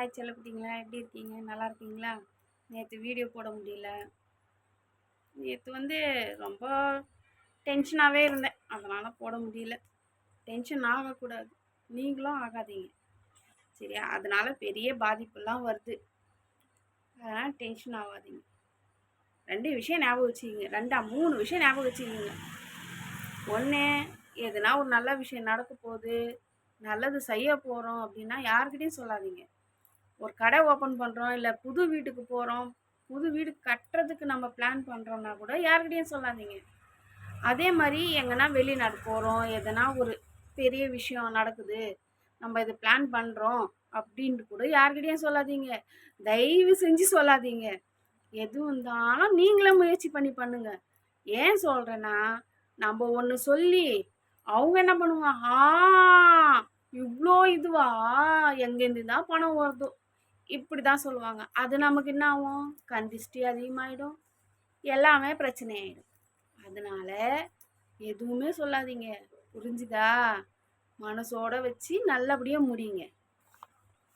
Hi செல்லக்குட்டிங்களா? எப்படி இருக்கீங்க? நல்லா இருக்கீங்களா? நேற்று வீடியோ போட முடியல. நேற்று வந்து ரொம்ப டென்ஷனாகவே இருந்தேன். அதனால் போட முடியல. டென்ஷன் ஆகக்கூடாது. நீங்களும் ஆகாதீங்க. சரியா அதனால் பெரிய பாதிப்புலாம் வருது. அதனால் டென்ஷன் ஆகாதீங்க. ரெண்டு விஷயம் ஞாபகம் வச்சுக்கிங்க. ரெண்டா மூணு விஷயம் ஞாபகம் வச்சுக்கிங்க. ஒன்று எதுனா ஒரு நல்ல விஷயம் நடக்க போகுது. நல்லது செய்ய போகிறோம் அப்படின்னா யாருக்கிட்டையும் சொல்லாதீங்க. ஒரு கடை ஓப்பன் பண்ணுறோம் இல்லை புது வீட்டுக்கு போகிறோம் புது வீடு கட்டுறதுக்கு நம்ம பிளான் பண்ணுறோன்னா கூட யாருக்கிட்டையும் சொல்லாதீங்க. அதே மாதிரி எங்கன்னா வெளிநாடு போகிறோம் எதனா ஒரு பெரிய விஷயம் நடக்குது நம்ம இது பிளான் பண்ணுறோம் அப்படின்ட்டு கூட யாருக்கிட்டையும் சொல்லாதீங்க. தயவு செஞ்சு சொல்லாதீங்க. எது வந்தாலும் நீங்களே முயற்சி பண்ணி பண்ணுங்க. ஏன் சொல்கிறேன்னா நம்ம ஒன்று சொல்லி அவங்க என்ன பண்ணுவாங்க? ஆ இவ்வளோ இதுவா? எங்கேருந்து தான் பணம் வருதோ? இப்படி தான் சொல்லுவாங்க. அது நமக்கு என்ன ஆகும்? கந்திஷ்டி அதிகமாகிடும் எல்லாமே பிரச்சனை ஆகிடும் அதனால எதுவுமே சொல்லாதீங்க. புரிஞ்சுதா? மனசோட வச்சு நல்லபடியாக முடியுங்க